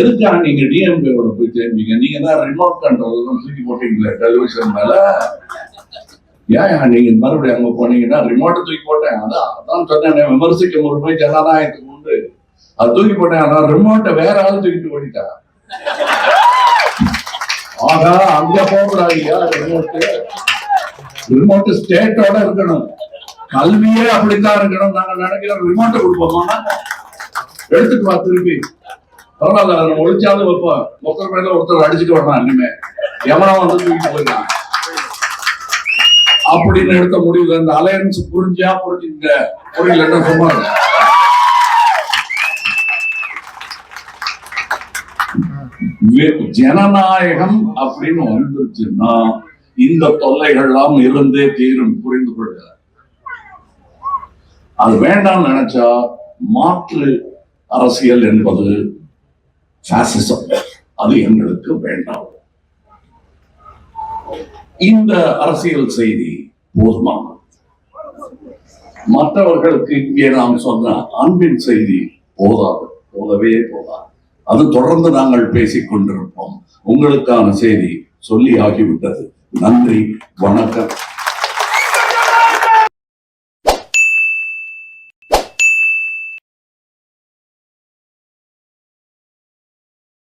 எதுக்காக நீங்க டிஎம்கேவோட போய் சேர்ந்தீங்க? நீங்க தான் ரிமோட் கண்ட்ரோல் தூக்கி போட்டீங்களே டெலிவிஷன் மேல? ஏன் நீங்க மறுபடியும் அங்க போனீங்கன்னா ரிமோட்டை தூக்கி போட்டேன். அதான் அதான் சொன்னேன் விமர்சிக்க உரிமை ஜனநாயகத்துக்கு உண்டு. அது தூக்கி போட்டேன் ஆனா ரிமோட்டை வேற ஆள் தூக்கிட்டு ஓடிட்டா? ஆகா அங்க போகக்கூடாது ஐயா ரிமோட்டு ரிமோட் ஸ்டேட்டோட இருக்கணும். கல்வியே அப்படித்தான் இருக்கணும் நாங்க நினைக்கிறோம். ரிமோட்டை கொடுப்போமா? எடுத்துட்டு வா திருப்பி. பரவாயில்ல அதை நம்ம ஒழிச்சாலும் வைப்போம். ஒருத்தர் மேல ஒருத்தர் அடிச்சுட்டு வரலாம் இனிமே எவனா வந்து தூக்கிட்டு போயிடலாம் அப்படின்னு எடுத்த முடிவுல இந்த அலையன்ஸ் புரிஞ்சா புரிஞ்சுங்க. புரியலன்னா சும்மா ஜனநாயகம் அப்படின்னு வந்துருச்சுன்னா இந்த தொல்லைகள்லாம் இருந்தே தீரும் புரிந்து கொள்ளுங்க அது வேண்டாம்னு நினைச்சா மாற்று அரசியல் என்பது பாசிசம் அது எங்களுக்கு வேண்டாம். இந்த அரசியல் செய்தி போதுமா? மற்றவர்களுக்கு இங்கே நாம் சொன்ன அன்பின் செய்தி போதாது போதவே போதாது. அது தொடர்ந்து நாங்கள் பேசிக் கொண்டிருப்போம். உங்களுக்கான செய்தி சொல்லி ஆகிவிட்டது. நன்றி வணக்கம்.